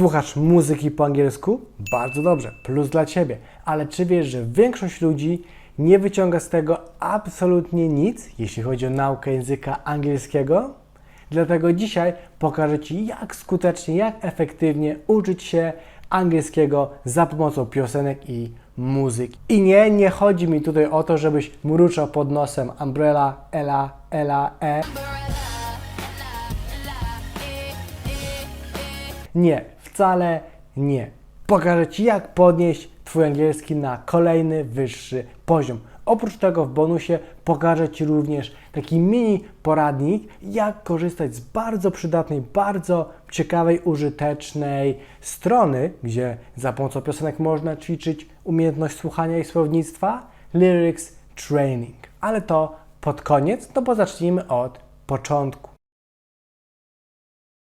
Słuchasz muzyki po angielsku? Bardzo dobrze, plus dla Ciebie. Ale czy wiesz, że większość ludzi nie wyciąga z tego absolutnie nic, jeśli chodzi o naukę języka angielskiego? Dlatego dzisiaj pokażę Ci, jak skutecznie, jak efektywnie uczyć się angielskiego za pomocą piosenek i muzyki. I nie, nie chodzi mi tutaj o to, żebyś mruczał pod nosem umbrella, ela, ela, e. Nie, wcale nie. Pokażę Ci, jak podnieść Twój angielski na kolejny, wyższy poziom. Oprócz tego w bonusie pokażę Ci również taki mini poradnik, jak korzystać z bardzo przydatnej, bardzo ciekawej, użytecznej strony, gdzie za pomocą piosenek można ćwiczyć umiejętność słuchania i słownictwa, Lyrics Training. Ale to pod koniec, no bo zacznijmy od początku.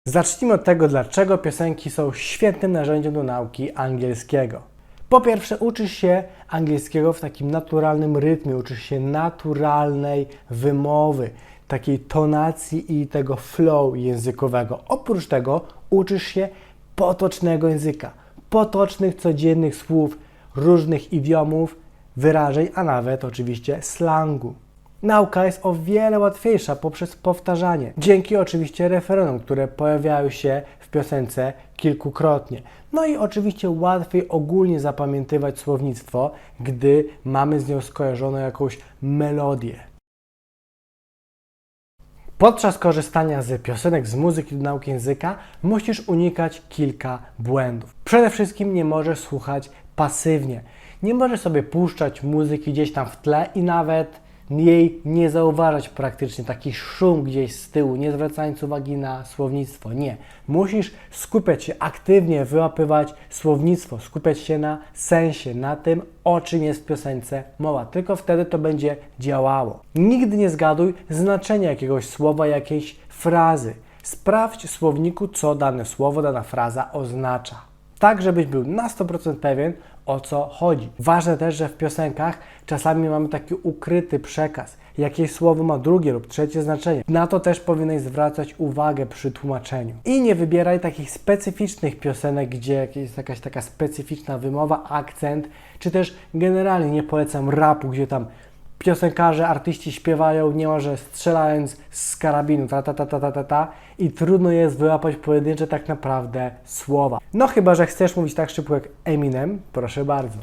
Zacznijmy od tego, dlaczego piosenki są świetnym narzędziem do nauki angielskiego. Po pierwsze, uczysz się angielskiego w takim naturalnym rytmie, uczysz się naturalnej wymowy, takiej tonacji i tego flow językowego. Oprócz tego uczysz się potocznego języka, potocznych, codziennych słów, różnych idiomów, wyrażeń, a nawet oczywiście slangu. Nauka jest o wiele łatwiejsza poprzez powtarzanie, dzięki oczywiście referendum, które pojawiają się w piosence kilkukrotnie. No i oczywiście łatwiej ogólnie zapamiętywać słownictwo, gdy mamy z nią skojarzoną jakąś melodię. Podczas korzystania z piosenek, z muzyki do nauki języka musisz unikać kilka błędów. Przede wszystkim nie możesz słuchać pasywnie. Nie możesz sobie puszczać muzyki gdzieś tam w tle i nawet jej nie zauważać praktycznie, taki szum gdzieś z tyłu, nie zwracając uwagi na słownictwo. Nie. Musisz skupiać się aktywnie, wyłapywać słownictwo, skupiać się na sensie, na tym, o czym jest w piosence mowa. Tylko wtedy to będzie działało. Nigdy nie zgaduj znaczenia jakiegoś słowa, jakiejś frazy. Sprawdź w słowniku, co dane słowo, dana fraza oznacza. Tak, żebyś był na 100% pewien, o co chodzi. Ważne też, że w piosenkach czasami mamy taki ukryty przekaz. Jakieś słowo ma drugie lub trzecie znaczenie. Na to też powinieneś zwracać uwagę przy tłumaczeniu. I nie wybieraj takich specyficznych piosenek, gdzie jest jakaś taka specyficzna wymowa, akcent, czy też generalnie nie polecam rapu, gdzie tam piosenkarze, artyści śpiewają niemalże strzelając z karabinu, ta, ta, ta, ta, ta, ta, ta i trudno jest wyłapać pojedyncze tak naprawdę słowa. No chyba, że chcesz mówić tak szybko jak Eminem, proszę bardzo.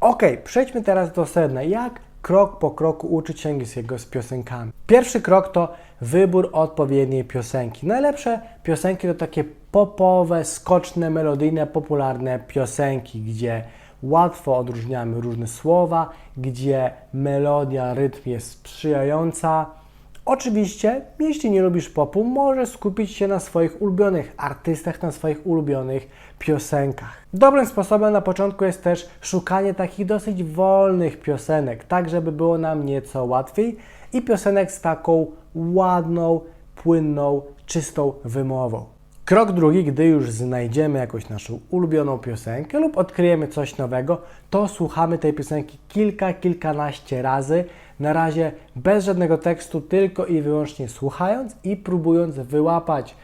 Ok, przejdźmy teraz do sedna. Jak krok po kroku uczyć się angielskiego z piosenkami? Pierwszy krok to wybór odpowiedniej piosenki. Najlepsze piosenki to takie popowe, skoczne, melodyjne, popularne piosenki, gdzie łatwo odróżniamy różne słowa, gdzie melodia, rytm jest sprzyjająca. Oczywiście, jeśli nie lubisz popu, możesz skupić się na swoich ulubionych artystach, na swoich ulubionych piosenkach. Dobrym sposobem na początku jest też szukanie takich dosyć wolnych piosenek, tak żeby było nam nieco łatwiej i piosenek z taką ładną, płynną, czystą wymową. Krok drugi, gdy już znajdziemy jakąś naszą ulubioną piosenkę lub odkryjemy coś nowego, to słuchamy tej piosenki kilka, kilkanaście razy. Na razie bez żadnego tekstu, tylko i wyłącznie słuchając i próbując wyłapać,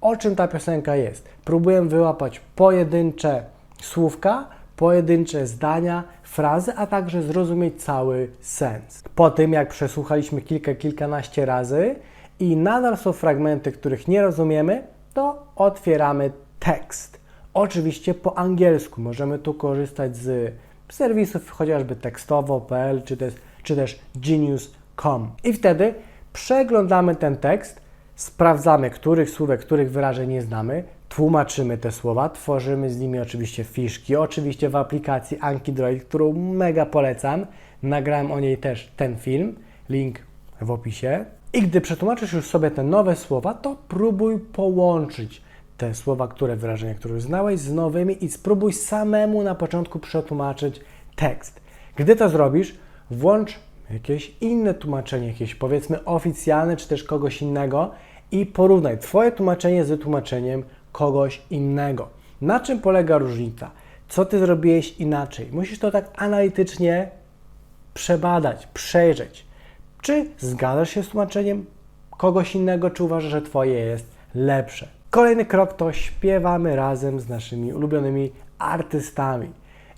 o czym ta piosenka jest. Próbuję wyłapać pojedyncze słówka, pojedyncze zdania, frazy, a także zrozumieć cały sens. Po tym, jak przesłuchaliśmy kilka, kilkanaście razy i nadal są fragmenty, których nie rozumiemy, to otwieramy tekst. Oczywiście po angielsku. Możemy tu korzystać z serwisów chociażby tekstowo.pl czy też, czy też genius.com. I wtedy przeglądamy ten tekst, sprawdzamy, których słówek, których wyrażeń nie znamy, tłumaczymy te słowa, tworzymy z nimi oczywiście fiszki, oczywiście w aplikacji Anki Droid, którą mega polecam. Nagrałem o niej też ten film, link w opisie. I gdy przetłumaczysz już sobie te nowe słowa, to próbuj połączyć te słowa, które wyrażenia, które znałeś, z nowymi i spróbuj samemu na początku przetłumaczyć tekst. Gdy to zrobisz, włącz jakieś inne tłumaczenie, jakieś powiedzmy oficjalne, czy też kogoś innego i porównaj Twoje tłumaczenie z tłumaczeniem kogoś innego. Na czym polega różnica? Co Ty zrobiłeś inaczej? Musisz to tak analitycznie przebadać, przejrzeć. Czy zgadzasz się z tłumaczeniem kogoś innego, czy uważasz, że Twoje jest lepsze? Kolejny krok to śpiewamy razem z naszymi ulubionymi artystami.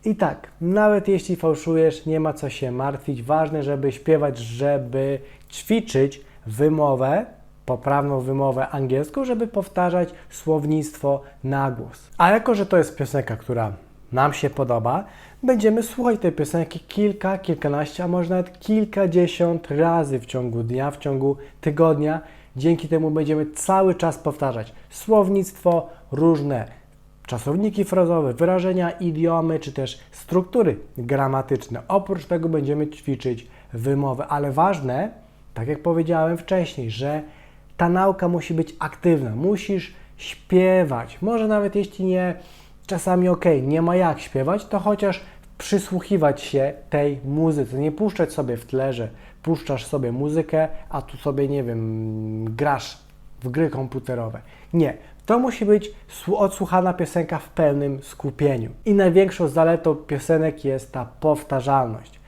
I tak, nawet jeśli fałszujesz, nie ma co się martwić. Ważne, żeby śpiewać, żeby ćwiczyć wymowę, poprawną wymowę angielską, żeby powtarzać słownictwo na głos. A jako, że to jest piosenka, która nam się podoba, będziemy słuchać tej piosenki kilka, kilkanaście, a może nawet kilkadziesiąt razy w ciągu dnia, w ciągu tygodnia. Dzięki temu będziemy cały czas powtarzać słownictwo, różne czasowniki frazowe, wyrażenia, idiomy czy też struktury gramatyczne. Oprócz tego będziemy ćwiczyć wymowę, ale ważne, tak jak powiedziałem wcześniej, że ta nauka musi być aktywna. Musisz śpiewać. Może nawet jeśli nie, czasami ok, nie ma jak śpiewać, to chociaż przysłuchiwać się tej muzyce. Nie puszczać sobie w tle, że puszczasz sobie muzykę, a tu sobie, nie wiem, grasz w gry komputerowe. Nie. To musi być odsłuchana piosenka w pełnym skupieniu. I największą zaletą piosenek jest ta powtarzalność,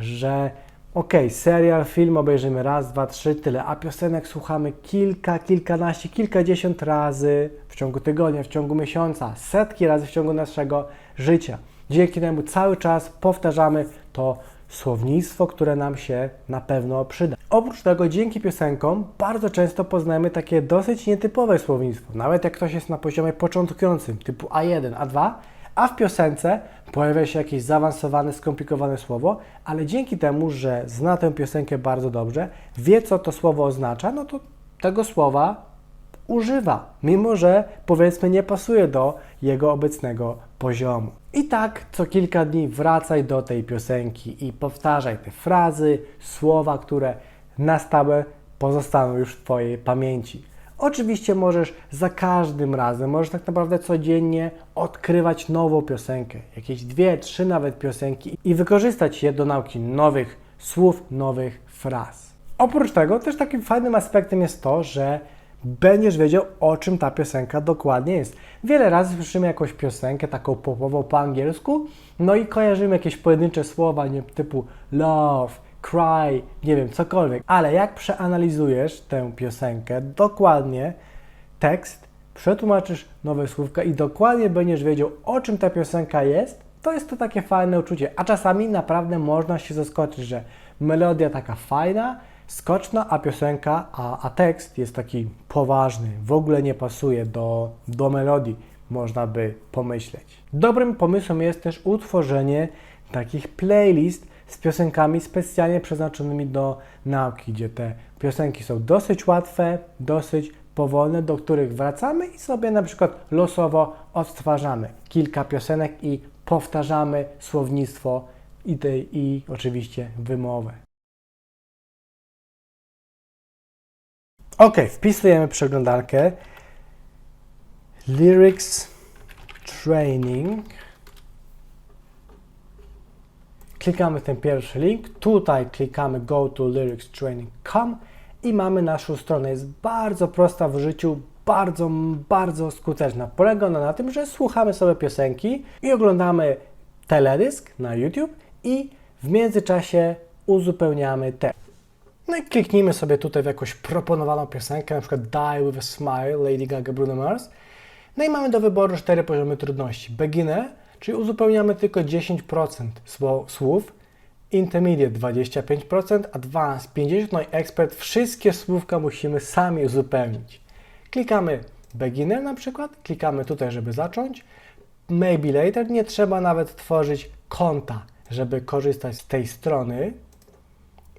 że ok, serial, film obejrzymy raz, dwa, trzy, tyle, a piosenek słuchamy kilka, kilkanaście, kilkadziesiąt razy w ciągu tygodnia, w ciągu miesiąca, setki razy w ciągu naszego życia. Dzięki temu cały czas powtarzamy to słownictwo, które nam się na pewno przyda. Oprócz tego, dzięki piosenkom bardzo często poznajemy takie dosyć nietypowe słownictwo. Nawet jak ktoś jest na poziomie początkującym, typu A1, A2, a w piosence pojawia się jakieś zaawansowane, skomplikowane słowo, ale dzięki temu, że zna tę piosenkę bardzo dobrze, wie co to słowo oznacza, no to tego słowa używa, mimo że powiedzmy nie pasuje do jego obecnego poziomu. I tak co kilka dni wracaj do tej piosenki i powtarzaj te frazy, słowa, które na stałe pozostaną już w Twojej pamięci. Oczywiście możesz za każdym razem, możesz tak naprawdę codziennie odkrywać nową piosenkę, jakieś dwie, trzy nawet piosenki i wykorzystać je do nauki nowych słów, nowych fraz. Oprócz tego też takim fajnym aspektem jest to, że będziesz wiedział, o czym ta piosenka dokładnie jest. Wiele razy słyszymy jakąś piosenkę taką popową po angielsku, no i kojarzymy jakieś pojedyncze słowa, nie typu love, cry, nie wiem, cokolwiek. Ale jak przeanalizujesz tę piosenkę, dokładnie tekst, przetłumaczysz nowe słówka i dokładnie będziesz wiedział, o czym ta piosenka jest, to jest to takie fajne uczucie. A czasami naprawdę można się zaskoczyć, że melodia taka fajna, skoczna, a piosenka, a, a tekst jest taki poważny, w ogóle nie pasuje do, do melodii, można by pomyśleć. Dobrym pomysłem jest też utworzenie takich playlist z piosenkami specjalnie przeznaczonymi do nauki, gdzie te piosenki są dosyć łatwe, dosyć powolne, do których wracamy i sobie na przykład losowo odtwarzamy kilka piosenek i powtarzamy słownictwo i, i oczywiście wymowę. Ok, wpisujemy przeglądarkę Lyrics Training. Klikamy ten pierwszy link. Tutaj klikamy go to lyricstraining.com i mamy naszą stronę. Jest bardzo prosta w życiu, bardzo, bardzo skuteczna. Polega ona na tym, że słuchamy sobie piosenki i oglądamy teledysk na YouTube i w międzyczasie uzupełniamy tekst. No i kliknijmy sobie tutaj w jakąś proponowaną piosenkę, na przykład Die With A Smile, Lady Gaga, Bruno Mars. No i mamy do wyboru cztery poziomy trudności. Beginner, czyli uzupełniamy tylko 10% słów, Intermediate 25%, Advanced 50%, no i Expert wszystkie słówka musimy sami uzupełnić. Klikamy Beginner na przykład, klikamy tutaj, żeby zacząć. Maybe Later, nie trzeba nawet tworzyć konta, żeby korzystać z tej strony.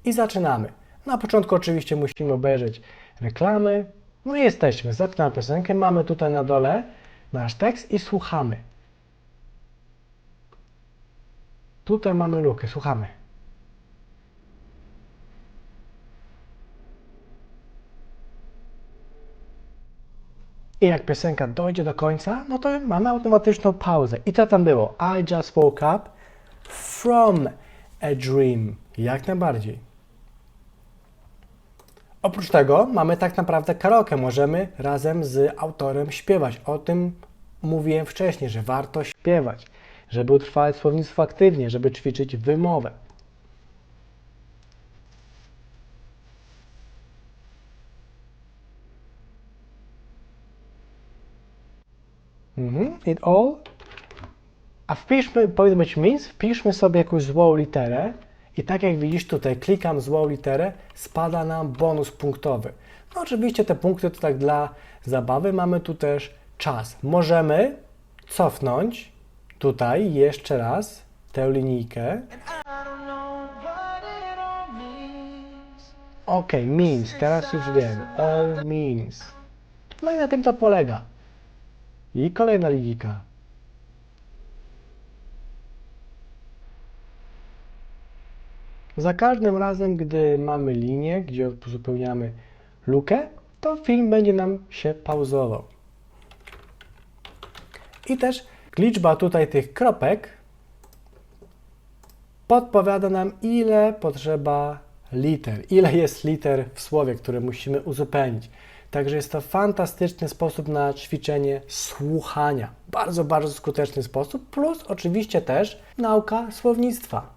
I zaczynamy. Na początku oczywiście musimy obejrzeć reklamy. No i jesteśmy. Zaczynamy piosenkę. Mamy tutaj na dole nasz tekst i słuchamy. Tutaj mamy lukę. Słuchamy. I jak piosenka dojdzie do końca, no to mamy automatyczną pauzę. I co tam było? I just woke up from a dream. Jak najbardziej. Oprócz tego mamy tak naprawdę karaoke. Możemy razem z autorem śpiewać. O tym mówiłem wcześniej, że warto śpiewać, żeby utrwalać słownictwo aktywnie, żeby ćwiczyć wymowę. Mhm. It all. A wpiszmy, powinno być means, wpiszmy sobie jakąś złą literę i tak jak widzisz tutaj, klikam złą literę, spada nam bonus punktowy. No oczywiście te punkty to tak dla zabawy, mamy tu też czas. Możemy cofnąć tutaj jeszcze raz tę linijkę. Ok, means, teraz już wiem. All means. No i na tym to polega. I kolejna linijka. Za każdym razem, gdy mamy linię, gdzie uzupełniamy lukę, to film będzie nam się pauzował. I też liczba tutaj tych kropek podpowiada nam, ile potrzeba liter, ile jest liter w słowie, które musimy uzupełnić. Także jest to fantastyczny sposób na ćwiczenie słuchania. Bardzo, bardzo skuteczny sposób, plus oczywiście też nauka słownictwa.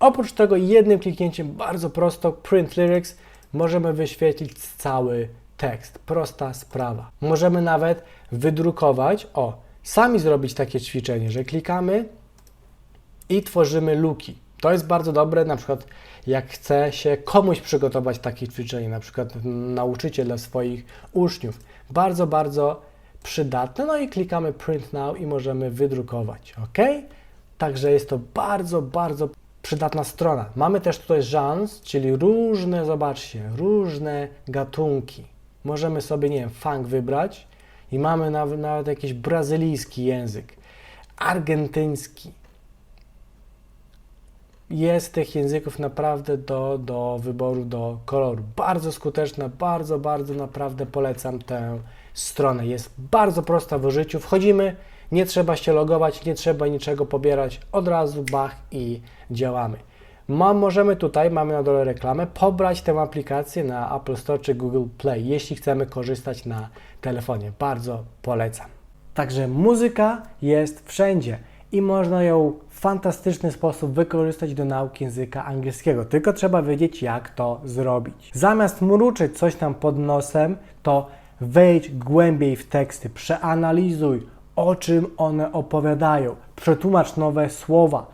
Oprócz tego jednym kliknięciem bardzo prosto Print Lyrics możemy wyświetlić cały tekst. Prosta sprawa. Możemy nawet wydrukować, o, sami zrobić takie ćwiczenie, że klikamy i tworzymy luki. To jest bardzo dobre, na przykład jak chce się komuś przygotować takie ćwiczenie, na przykład nauczyciel dla swoich uczniów. Bardzo, bardzo przydatne. No i klikamy Print Now i możemy wydrukować. OK? Także jest to bardzo, bardzo przydatna strona. Mamy też tutaj żans, czyli różne, zobaczcie, różne gatunki. Możemy sobie, nie wiem, funk wybrać i mamy nawet, nawet jakiś brazylijski język, argentyński. Jest tych języków naprawdę do, do wyboru, do koloru. Bardzo skuteczna, bardzo, bardzo naprawdę polecam tę stronę. Jest bardzo prosta w użyciu. Wchodzimy, nie trzeba się logować, nie trzeba niczego pobierać. Od razu bach i działamy. Ma, możemy tutaj, mamy na dole reklamę, pobrać tę aplikację na Apple Store czy Google Play, jeśli chcemy korzystać na telefonie. Bardzo polecam. Także muzyka jest wszędzie i można ją w fantastyczny sposób wykorzystać do nauki języka angielskiego. Tylko trzeba wiedzieć, jak to zrobić. Zamiast mruczyć coś tam pod nosem, to wejdź głębiej w teksty, przeanalizuj, o czym one opowiadają, przetłumacz nowe słowa.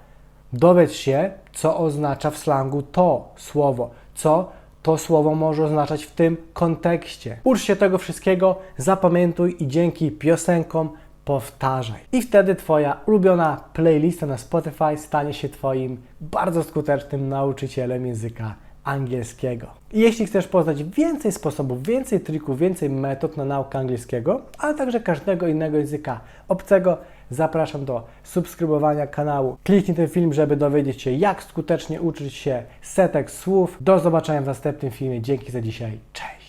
Dowiedz się, co oznacza w slangu to słowo, co to słowo może oznaczać w tym kontekście. Ucz się tego wszystkiego, zapamiętuj i dzięki piosenkom powtarzaj. I wtedy Twoja ulubiona playlista na Spotify stanie się Twoim bardzo skutecznym nauczycielem języka angielskiego. Jeśli chcesz poznać więcej sposobów, więcej trików, więcej metod na naukę angielskiego, ale także każdego innego języka obcego, zapraszam do subskrybowania kanału. Kliknij ten film, żeby dowiedzieć się, jak skutecznie uczyć się setek słów. Do zobaczenia w następnym filmie. Dzięki za dzisiaj. Cześć!